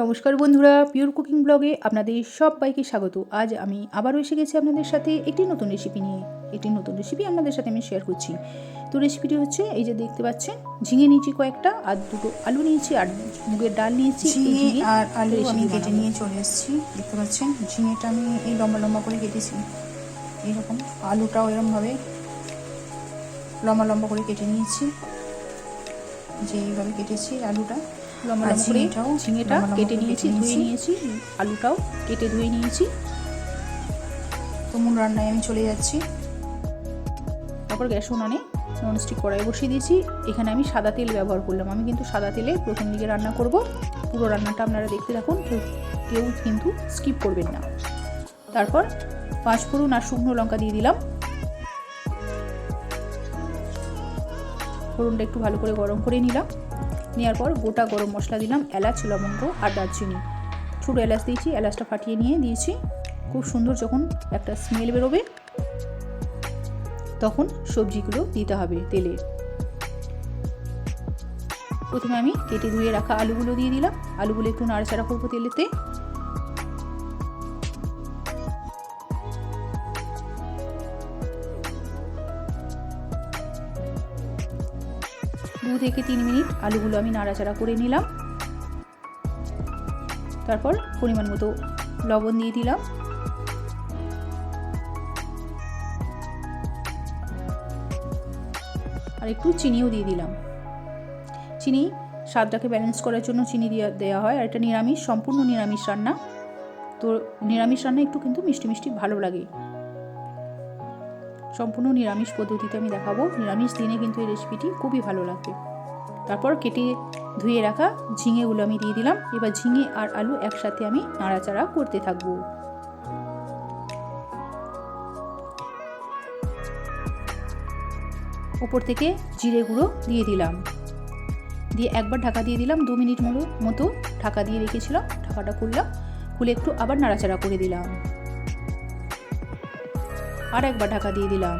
নমস্কার বন্ধুরা pure cooking ব্লগে আপনাদের সবাইকে স্বাগত। আজ আমি আবারও এসে গেছি আপনাদের সাথে একটি নতুন রেসিপি নিয়ে। একটি নতুন রেসিপি আপনাদের সাথে আমি শেয়ার করছি। তো রেসিপিটি হচ্ছে এই যে দেখতে পাচ্ছেন ঝিঙে নিয়েছি কয়েকটা আর দুটো আলু নিয়েছি আর মুগের ডাল নিয়েছি আর আলু আমি কেটে নিয়ে চলে এসেছি। দেখতে পাচ্ছেন ঝিঙেটা আমি এই লম্বা লম্বা করে কেটেছি। এইরকম আলুটাও এরকমভাবে লম্বা লম্বা করে কেটে নিয়েছি। যে এইভাবে কেটেছি আলুটা। লম্বা লম্বা করে ঝিঙেটাও ঝিঙেটা কেটে নিয়েছি ধুয়ে নিয়েছি। নিয়েছি আলুটাও কেটে ধুয়ে নিয়েছি। তো মূল রান্নায় আমি চলে যাচ্ছি। তারপর গ্যাস উনানে ননস্টিক কড়াই বসিয়ে দিয়েছি। এখানে আমি সাদা তেল ব্যবহার করলাম। আমি কিন্তু সাদা তেলে প্রথম দিকে রান্না করব। পুরো রান্নাটা আপনারা দেখতে থাকুন। কেউ কেউ কিন্তু স্কিপ করবেন না। তারপর পাঁচ ফোড়ন আর শুকনো লঙ্কা দিয়ে দিলাম। ফোড়নটা একটু ভালো করে গরম করে নিলাম। নেওয়ার পর গোটা গরম মশলা দিলাম, এলাচ, লবঙ্গ আর দারচিনি। ছোটো এলাচ দিয়েছি, এলাচটা ফাটিয়ে নিয়ে দিয়েছি। খুব সুন্দর যখন একটা স্মেল বেরোবে, তখন সবজিগুলো দিতে হবে তেলে। প্রথমে আমি কেটে ধুয়ে রাখা আলুগুলো দিয়ে দিলাম। আলুগুলো একটু নাড়াচাড়া করব তেলেতে। দু থেকে তিন মিনিট আলুগুলো আমি নাড়াচাড়া করে নিলাম। তারপর পরিমাণ মতো লবণ দিয়ে দিলাম। আর একটু চিনিও দিয়ে দিলাম। চিনি স্বাদটাকে ব্যালেন্স করার জন্য চিনি দিয়ে দেওয়া হয়। আর এটা নিরামিষ, সম্পূর্ণ নিরামিষ রান্না। তো নিরামিষ রান্না একটু কিন্তু মিষ্টি মিষ্টি ভালো লাগে। সম্পূর্ণ নিরামিষ পদ্ধতিতে আমি দেখাবো। নিরামিষ দিনে কিন্তু এই রেসিপিটি খুবই ভালো লাগবে তারপর কেটে ধুয়ে রাখা ঝিঙেগুলো আমি দিয়ে দিলাম। এবার ঝিঙে আর আলু একসাথে আমি নাড়াচাড়া করতে থাকব। ওপর থেকে জিরে গুঁড়ো দিয়ে দিলাম। দিয়ে একবার ঢাকা দিয়ে দিলাম দু মিনিট মতো মতো ঢাকা দিয়ে রেখেছিলাম। ঢাকাটা খুললাম। খুলে একটু আবার নাড়াচাড়া করে দিলাম। আর একবার ঢাকা দিয়ে দিলাম।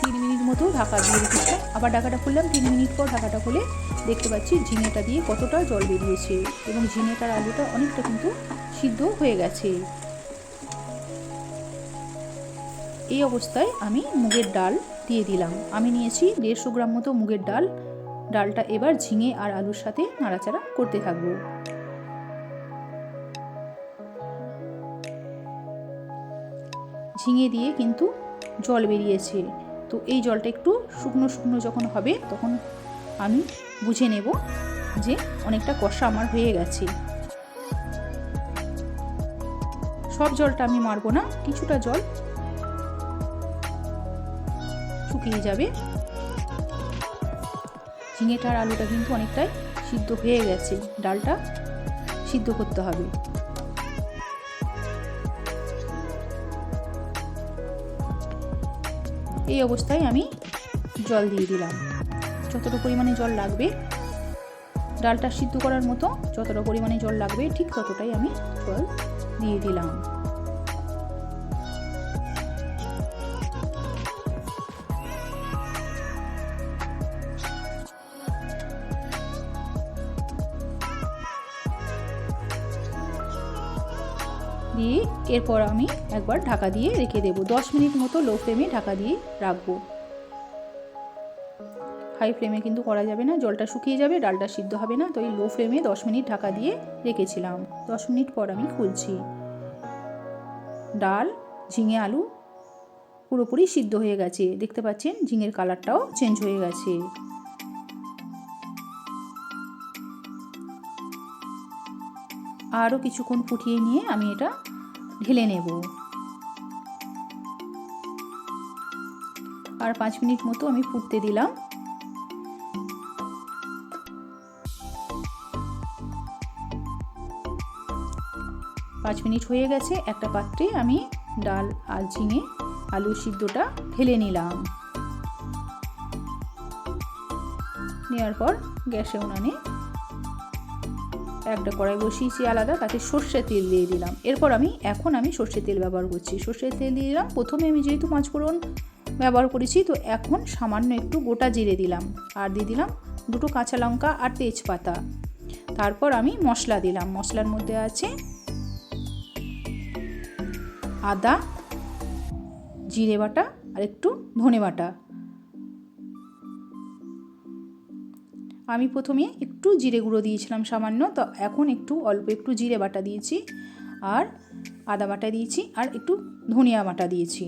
তিন মিনিট মতো ঢাকা দিয়ে রেখেছিলাম। আবার ঢাকাটা খুললাম। তিন মিনিট পর ঢাকাটা খুলে দেখতে পাচ্ছি ঝিঙেটা দিয়ে কতটা জল বেরিয়েছে এবং ঝিঙেটার আলুটা অনেকটা কিন্তু সিদ্ধ হয়ে গেছে। এই অবস্থায় আমি মুগের ডাল দিয়ে দিলাম। আমি নিয়েছি দেড়শো গ্রাম মতো মুগের ডাল। ডালটা এবার ঝিঙে আর আলুর সাথে নাড়াচাড়া করতে থাকব। ঝিঙে দিয়ে কিন্তু জল বেরিয়েছে। তো এই জলটা একটু শুকনো শুকনো যখন হবে, তখন আমি বুঝে নেব যে অনেকটা কষা আমার হয়ে গেছে। সব জলটা আমি মারবো না, কিছুটা জল শুকিয়ে যাবে। ঝিঙেটা আর আলুটা কিন্তু অনেকটাই সিদ্ধ হয়ে গেছে, ডালটা সিদ্ধ করতে হবে। এই অবস্থায় আমি জল দিয়ে দিলাম। যতটা পরিমাণে জল লাগবে, ডালটা সিদ্ধ করার মতো যতটা পরিমাণে জল লাগবে, ঠিক ততটাই আমি জল দিয়ে দিলাম। দিয়ে এরপর আমি একবার ঢাকা দিয়ে রেখে দেবো। দশ মিনিট মতো লো ফ্লেমে ঢাকা দিয়ে রাখব। হাই ফ্লেমে কিন্তু করা যাবে না, জলটা শুকিয়ে যাবে, ডালটা সিদ্ধ হবে না, তো এই লো ফ্লেমে দশ মিনিট ঢাকা দিয়ে রেখেছিলাম। দশ মিনিট পর আমি খুলছি। ডাল, ঝিঙে আলু পুরোপুরি সিদ্ধ হয়ে গেছে। দেখতে পাচ্ছেন, ঝিঙের কালারটাও চেঞ্জ হয়ে গেছে। আরও কিছুক্ষণ ফুটিয়ে নিয়ে আমি এটা ঢেলে নেব। আর পাঁচ মিনিট মতো আমি ফুটতে দিলাম। পাঁচ মিনিট হয়ে গেছে, একটা পাত্রে আমি ডাল আর ঝিঙে আলু সিদ্ধটা ঢেলে নিলাম। নেওয়ার পর গ্যাসে উনানে একটা কড়াই বসিয়েছি আলাদা, তাতে সর্ষের তেল দিয়ে দিলাম। এরপর আমি, এখন আমি সর্ষের তেল ব্যবহার করছি। সর্ষের তেল দিয়ে দিলাম। প্রথমে আমি যেহেতু পাঁচফোড়ন ব্যবহার করেছি, তো এখন সামান্য একটু গোটা জিরে দিলাম। আর দিয়ে দিলাম দুটো কাঁচা লঙ্কা আর তেজপাতা। তারপর আমি মশলা দিলাম। মশলার মধ্যে আছে আদা, জিরে বাটা আর একটু ধনে বাটা। আমি প্রথমে একটু জিরে গুঁড়ো দিয়েছিলাম সামান্য, তো এখন একটু অল্প একটু জিরে বাটা দিয়েছি আর আদা বাটা দিয়েছি আর একটু ধনিয়া বাটা দিয়েছি।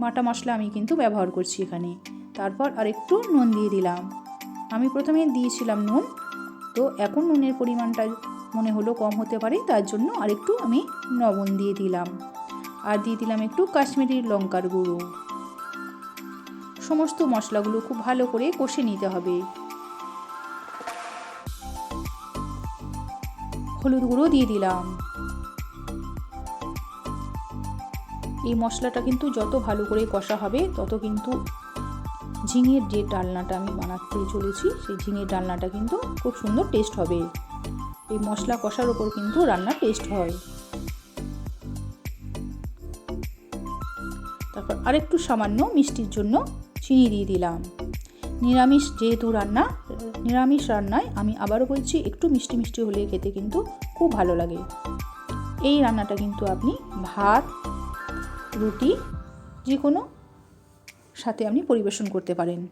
বাটা মশলা আমি কিন্তু ব্যবহার করছি এখানে। তারপর আর একটু নুন দিয়ে দিলাম। আমি প্রথমে দিয়েছিলাম নুন, তো এখন নুনের পরিমাণটা মনে হলো কম হতে পারে, তার জন্য আর একটু আমি লবণ দিয়ে দিলাম। আর দিয়ে দিলাম একটু কাশ্মীরি লঙ্কার গুঁড়ো। সমস্ত মশলাগুলো খুব ভালো করে কষে নিতে হবে। হলুদ গুঁড়ো দিয়ে দিলাম। এই মশলাটা কিন্তু যত ভালো করে কষা হবে, তত কিন্তু ঝিঙের যে ডালনাটা আমি বানাতে চলেছি, সেই ঝিঙের ডালনাটা কিন্তু খুব সুন্দর টেস্ট হবে। এই মশলা কষার ওপর কিন্তু রান্না টেস্ট হয়। তারপর আরেকটু সামান্য মিষ্টির জন্য চিনি দিয়ে দিলাম। নিরামিষ যেহেতু রান্না নিরামিষ রান্নায় আমি আবারও বলছি, একটু মিষ্টি মিষ্টি হলে খেতে কিন্তু খুব ভালো লাগে। এই রান্নাটা কিন্তু আপনি ভাত, রুটি যে কোনো সাথে আপনি পরিবেশন করতে পারেন।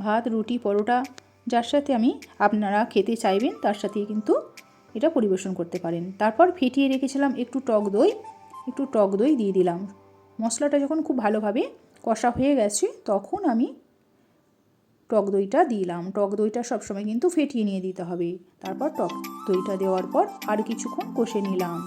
ভাত, রুটি, পরোটা, যার সাথে আমি আপনারা খেতে চাইবেন, তার সাথে কিন্তু এটা পরিবেশন করতে পারেন। তারপর ফেটিয়ে রেখেছিলাম একটু টক দই, একটু টক দই দিয়ে দিলাম। মশলাটা যখন খুব ভালোভাবে কষা হয়ে গেছে, তখন আমি টক দইটা দিলাম। টক দইটা সবসময় কিন্তু ফেটিয়ে নিয়ে দিতে হবে। তারপর টক দইটা দেওয়ার পর আর কিছুক্ষণ কষে নিলাম।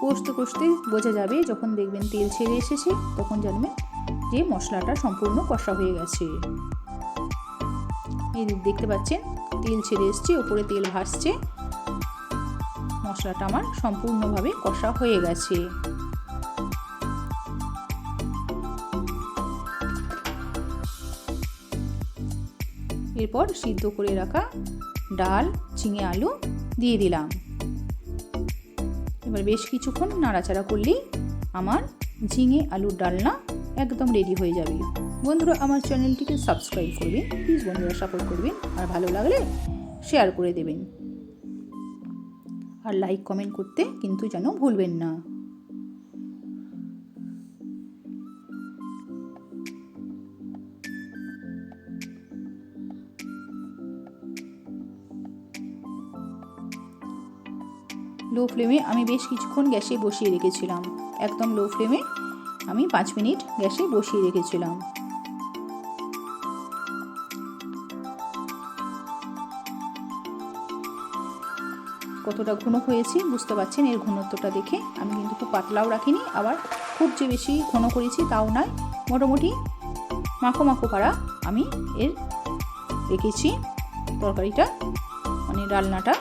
কষতে কষতে বোঝা যাবে যখন দেখবেন তেল ছেড়ে এসেছে, তখন জানবেন যে মশলাটা সম্পূর্ণ কষা হয়ে গেছে। এই দেখতে পাচ্ছেন? তেল ছেড়ে এসছে ওপরে তেল ভাসছে। মশলাটা আমার সম্পূর্ণভাবে কষা হয়ে গেছে। এরপর সিদ্ধ করে রাখা ডাল ঝিঙে আলু দিয়ে দিলাম। এবার বেশ কিছুক্ষণ নাড়াচাড়া করলেই আমার ঝিঙে আলুর ডালনা একদম রেডি হয়ে যাবে। বন্ধুরা, আমার চ্যানেলটিকে সাবস্ক্রাইব করবেন প্লিজ বন্ধুরা সাপোর্ট করবেন, আর ভালো লাগলে শেয়ার করে দেবেন। আর লাইক কমেন্ট করতে কিন্তু যেন ভুলবেন না। লো ফ্লেমে আমি বেশ কিছুক্ষণ গ্যাসে বসিয়ে রেখেছিলাম। একদম লো ফ্লেমে আমি পাঁচ মিনিট গ্যাসে বসিয়ে রেখেছিলাম। কতটা ঘন হয়েছে বুঝতে পারছেন? এর ঘনত্বটা দেখে আমি কিন্তু খুব পাতলাও রাখিনি, আবার খুব যে বেশি ঘন করেছি তাও নয়। মোটামুটি মাখো মাখো পাড়া আমি এর রেখেছি তরকারিটা মানে রান্নাটা।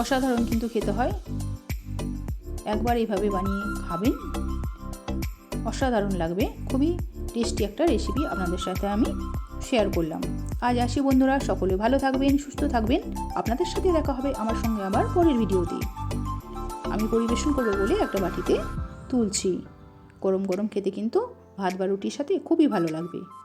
অসাধারণ কিন্তু খেতে হয়। একবার এইভাবে বানিয়ে খাবেন। অসাধারণ লাগবে। খুবই টেস্টি একটা রেসিপি আপনাদের সাথে আমি শেয়ার করলাম। আজ আসি বন্ধুরা, সকলে ভালো থাকবেন, সুস্থ থাকবেন। আপনাদের সাথে দেখা হবে আমার সঙ্গে আবার পরের ভিডিওতে। আমি পরিবেশন করব বলে একটা বাটিতে তুলছি। গরম গরম খেতে কিন্তু ভাত বা রুটির সাথে খুবই ভালো লাগবে।